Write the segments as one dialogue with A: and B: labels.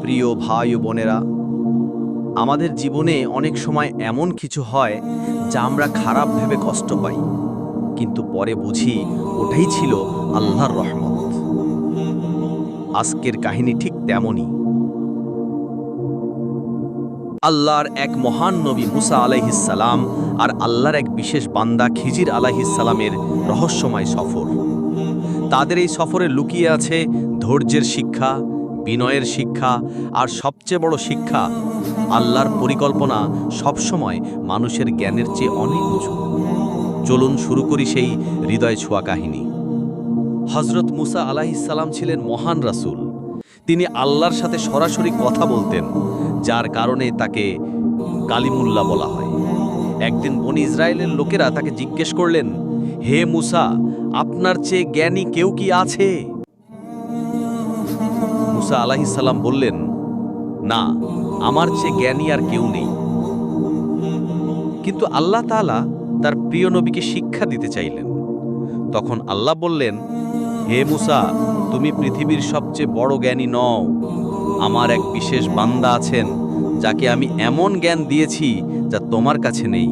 A: প্রিয় ভাই ও বোনেরা, আমাদের জীবনে অনেক সময় এমন কিছু হয় যা আমরা খারাপ ভেবে কষ্ট পাই, কিন্তু পরে বুঝি ওটাই ছিল আল্লাহর রহমত। আজকের কাহিনী ঠিক তেমনই। আল্লাহর এক মহান নবী মুসা আলাইহিসালাম আর আল্লাহর এক বিশেষ বান্দা খিজির আলাইহিসালামের রহস্যময় সফর। তাদের এই সফরে লুকিয়ে আছে ধৈর্যের শিক্ষা, বিনয়ের শিক্ষা আর সবচেয়ে বড় শিক্ষা, আল্লাহর পরিকল্পনা সবসময় মানুষের জ্ঞানের চেয়ে অনেক উঁচু। চলুন শুরু করি সেই হৃদয় ছোঁয়া কাহিনী। হজরত মুসা আলাহিসাল্লাম ছিলেন মহান রাসূল। তিনি আল্লাহর সাথে সরাসরি কথা বলতেন, যার কারণে তাকে কালিমুল্লা বলা হয়। একদিন বনি ইসরায়েলের লোকেরা তাকে জিজ্ঞেস করলেন, হে মুসা, আপনার চেয়ে জ্ঞানী কেউ কি আছে? মুসা আলাহিসাল্লাম বললেন, না, আমার চেয়ে জ্ঞানী আর কেউ নেই। কিন্তু আল্লাহ তাআলা তার প্রিয় নবীকে শিক্ষা দিতে চাইলেন। তখন আল্লাহ বললেন, হে মুসা তুমি পৃথিবীর সবচেয়ে বড় জ্ঞানী নও। আমার এক বিশেষ বান্দা আছেন, যাকে আমি এমন জ্ঞান দিয়েছি যা তোমার কাছে নেই।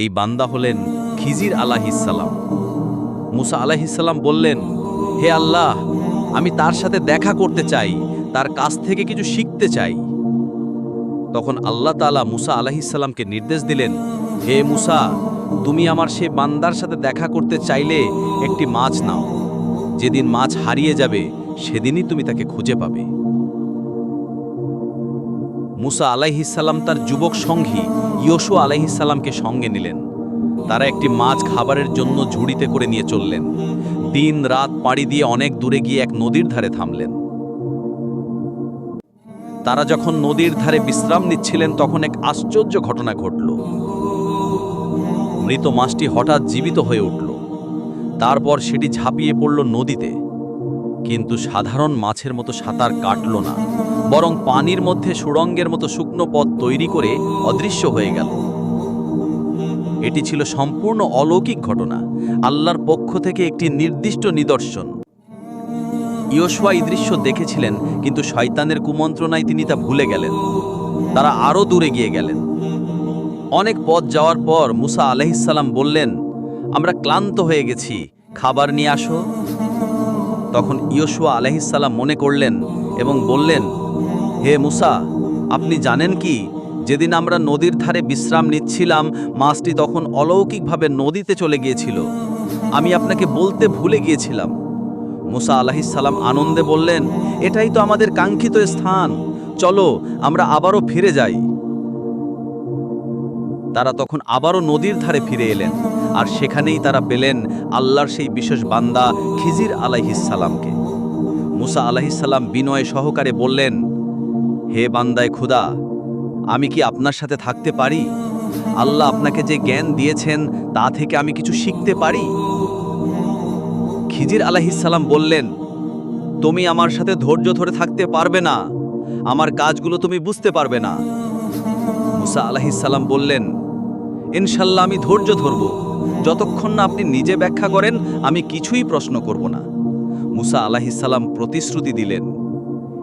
A: এই বান্দা হলেন খিজির আলাহিসাল্লাম মুসা আলাহিসাল্লাম বললেন, হে আল্লাহ, আমি তার সাথে দেখা করতে চাই, তার কাছ থেকে কিছু শিখতে চাই। তখন আল্লাহ তাআলা মুসা আলাহিসাল্লামকে নির্দেশ দিলেন, হে মুসা তুমি আমার সে বান্দার সাথে দেখা করতে চাইলে একটি মাছ নাও। যেদিন মাছ হারিয়ে যাবে, সেদিনই তুমি তাকে খুঁজে পাবে। মুসা আলাইহিসাল্লাম তার যুবক সঙ্গী ইয়সু আলাইহিসাল্লামকে সঙ্গে নিলেন। তারা একটি মাছ খাবারের জন্য ঝুড়িতে করে নিয়ে চললেন। দিন রাত পাড়ি দিয়ে অনেক দূরে গিয়ে এক নদীর ধারে থামলেন। তারা যখন নদীর ধারে বিশ্রাম নিচ্ছিলেন, তখন এক আশ্চর্য ঘটনা ঘটল। মৃত মাছটি হঠাৎ জীবিত হয়ে উঠল। তারপর সেটি ঝাঁপিয়ে পড়ল নদীতে। কিন্তু সাধারণ মাছের মতো সাঁতার কাটল না, বরং পানির মধ্যে সুড়ঙ্গের মতো শুকনো পথ তৈরি করে অদৃশ্য হয়ে গেল। এটি ছিল সম্পূর্ণ অলৌকিক ঘটনা, আল্লাহর পক্ষ থেকে একটি নির্দিষ্ট নিদর্শন। ইয়সুয়া এই দৃশ্য দেখেছিলেন, কিন্তু শয়তানের কুমন্ত্রণায় তিনি তা ভুলে গেলেন। তারা আরও দূরে গিয়ে গেলেন। অনেক পথ যাওয়ার পর মুসা আলহিসাল্লাম বললেন, আমরা ক্লান্ত হয়ে গেছি, খাবার নিয়ে আসো। তখন ইয়সুয়া আলহিসাল্লাম মনে করলেন এবং বললেন, হে মুসা, আপনি জানেন কি, যেদিন আমরা নদীর ধারে বিশ্রাম নিচ্ছিলাম, মাছটি তখন অলৌকিকভাবে নদীতে চলে গিয়েছিল। আমি আপনাকে বলতে ভুলে গিয়েছিলাম। মুসা আলাহিসাল্লাম আনন্দে বললেন, এটাই তো আমাদের কাঙ্ক্ষিত স্থান। চলো, আমরা আবারও ফিরে যাই। তারা তখন আবারও নদীর ধারে ফিরে এলেন, আর সেখানেই তারা পেলেন আল্লাহর সেই বিশেষ বান্দা খিজির আলাইহিসাল্লামকে মুসা আলাইহিসাল্লাম বিনয় সহকারে বললেন, হে বান্দায় খুদা, আমি কি আপনার সাথে থাকতে পারি? আল্লাহ আপনাকে যে জ্ঞান দিয়েছেন, তা থেকে আমি কিছু শিখতে পারি? খিজির আলাইহিসাল্লাম বললেন, তুমি আমার সাথে ধৈর্য ধরে থাকতে পারবে না, আমার কাজগুলো তুমি বুঝতে পারবে না। মুসা আলাহিসাল্লাম বললেন ইনশাল্লাহ আমি ধৈর্য ধরব। যতক্ষণ না আপনি নিজে ব্যাখ্যা করেন, আমি কিছুই প্রশ্ন করব না। মুসা আলাহিসাল্লাম প্রতিশ্রুতি দিলেন,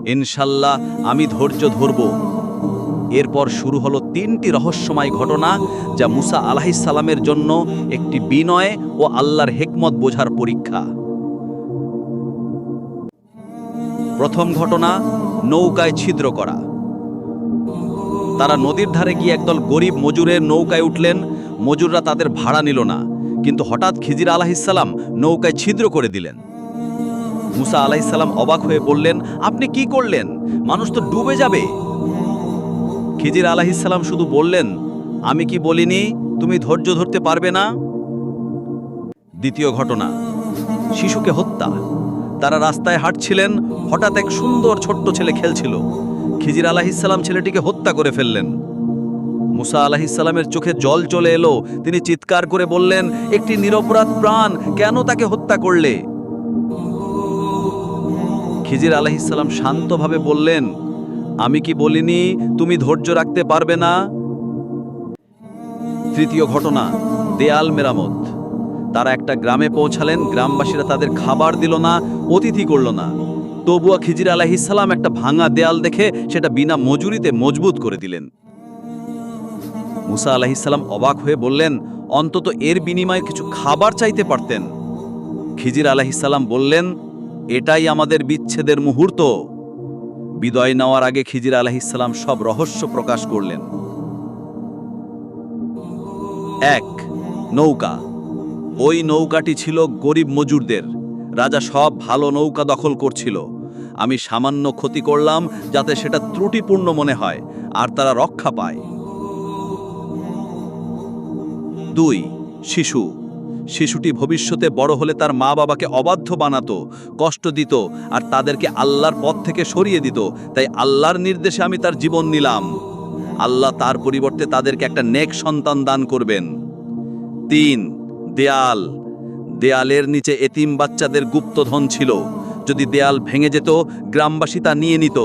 A: ইনশাল্লাহ আমি ধৈর্য ধরব। এরপর শুরু হলো তিনটি রহস্যময় ঘটনা, যা মুসা আলাহিসাল্লামের জন্য একটি বিনয় ও আল্লাহর হেকমত বোঝার পরীক্ষা। প্রথম ঘটনা, নৌকায় ছিদ্র করা। তারা নদীর ধারে গিয়ে একদল গরিব মজুরের নৌকায় উঠলেন। মজুররা তাদের ভাড়া নিল না। কিন্তু হঠাৎ খিজির আলাহিসাল্লাম নৌকায় ছিদ্র করে দিলেন। মুসা আলাহিসাল্লাম অবাক হয়ে বললেন, আপনি কি করলেন? মানুষ তো ডুবে যাবে। খিজির আলাহিসাল্লাম শুধু বললেন, আমি কি বলিনি? তুমি ধৈর্য ধরতে পারবে না? দ্বিতীয় ঘটনা, শিশুকে হত্যা। তারা রাস্তায় হাঁটছিলেন, হঠাৎ এক সুন্দর ছোট্ট ছেলে খেলছিল। খিজির আলাহিসাল্লাম ছেলেটিকে হত্যা করে ফেললেন। মুসা আলাহিসাল্লামের চোখে জল চলে এলো। তিনি চিৎকার করে বললেন, একটি নিরপরাধ প্রাণ কেন তাকে হত্যা করলে? খিজির আলাহিসাল্লাম শান্তভাবে বললেন, আমি কি বলিনি তুমি ধৈর্য রাখতে পারবে না? তৃতীয় ঘটনা, দেয়াল মেরামত। তারা একটা গ্রামে পৌঁছালেন, গ্রামবাসীরা তাদের খাবার দিল না, অতিথি করল না। তবুয়া খিজির আলাহিসাল্লাম একটা ভাঙা দেয়াল দেখে সেটা বিনা মজুরিতে মজবুত করে দিলেন। মুসা আলাহিসাল্লাম অবাক হয়ে বললেন, অন্তত এর বিনিময়ে কিছু খাবার চাইতে পারতেন। খিজির আলাহিসাল্লাম বললেন, এটাই আমাদের বিচ্ছেদের মুহূর্ত। বিদয় নেওয়ার আগে খিজির আলাহিসাল্লাম সব রহস্য প্রকাশ করলেন। এক, নৌকা। ওই নৌকাটি ছিল গরিব মজুরদের। রাজা সব ভালো নৌকা দখল করছিল। আমি সামান্য ক্ষতি করলাম যাতে সেটা ত্রুটিপূর্ণ মনে হয়, আর তারা রক্ষা পায়। দুই, শিশু। শিশুটি ভবিষ্যতে বড় হলে তার মা বাবাকে অবাধ্য বানাতো, কষ্ট দিত, আর তাদেরকে আল্লাহর পথ থেকে সরিয়ে দিত। তাই আল্লাহর নির্দেশে আমি তার জীবন নিলাম। আল্লাহ তার পরিবর্তে তাদেরকে একটা নেক সন্তান দান করবেন। তিন, দেয়াল। দেয়ালের নিচে এতিম বাচ্চাদের গুপ্তধন ছিল। যদি দেয়াল ভেঙে যেত, গ্রামবাসী তা নিয়ে নিত।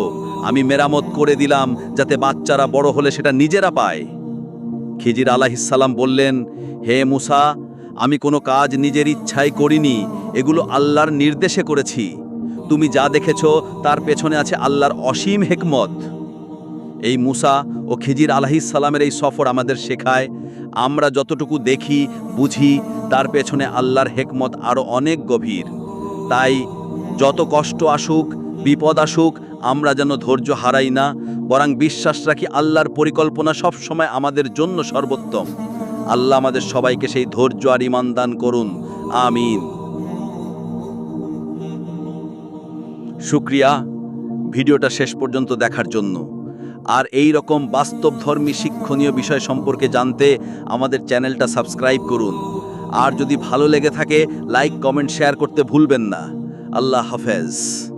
A: আমি মেরামত করে দিলাম যাতে বাচ্চারা বড় হলে সেটা নিজেরা পায়। খিজির আলাহিসাল্লাম বললেন, হে মুসা, আমি কোনো কাজ নিজের ইচ্ছায় করিনি, এগুলো আল্লাহর নির্দেশে করেছি। তুমি যা দেখেছ, তার পেছনে আছে আল্লাহর অসীম হেকমত। এই মুসা ও খিজির আলাহিসাল্লামের এই সফর আমাদের শেখায়। আমরা যতটুকু দেখি, বুঝি, তার পেছনে আল্লাহর হেকমত আরও অনেক গভীর। তাই যত কষ্ট আসুক, বিপদ আসুক, আমরা যেন ধৈর্য হারাই না, বরং বিশ্বাস রাখি আল্লাহর পরিকল্পনা সবসময় আমাদের জন্য সর্বোত্তম। আল্লাহ আমাদের সবাইকে সেই ধৈর্য আর ইমান দান করুন। আমিন। শুক্রিয়া, ভিডিওটা শেষ পর্যন্ত দেখার জন্য। আর এই রকম বাস্তবধর্মী শিক্ষণীয় বিষয় সম্পর্কে জানতে আমাদের চ্যানেলটা সাবস্ক্রাইব করুন। আর যদি ভালো লেগে থাকে, লাইক, কমেন্ট, শেয়ার করতে ভুলবেন না। আল্লাহ হাফেজ।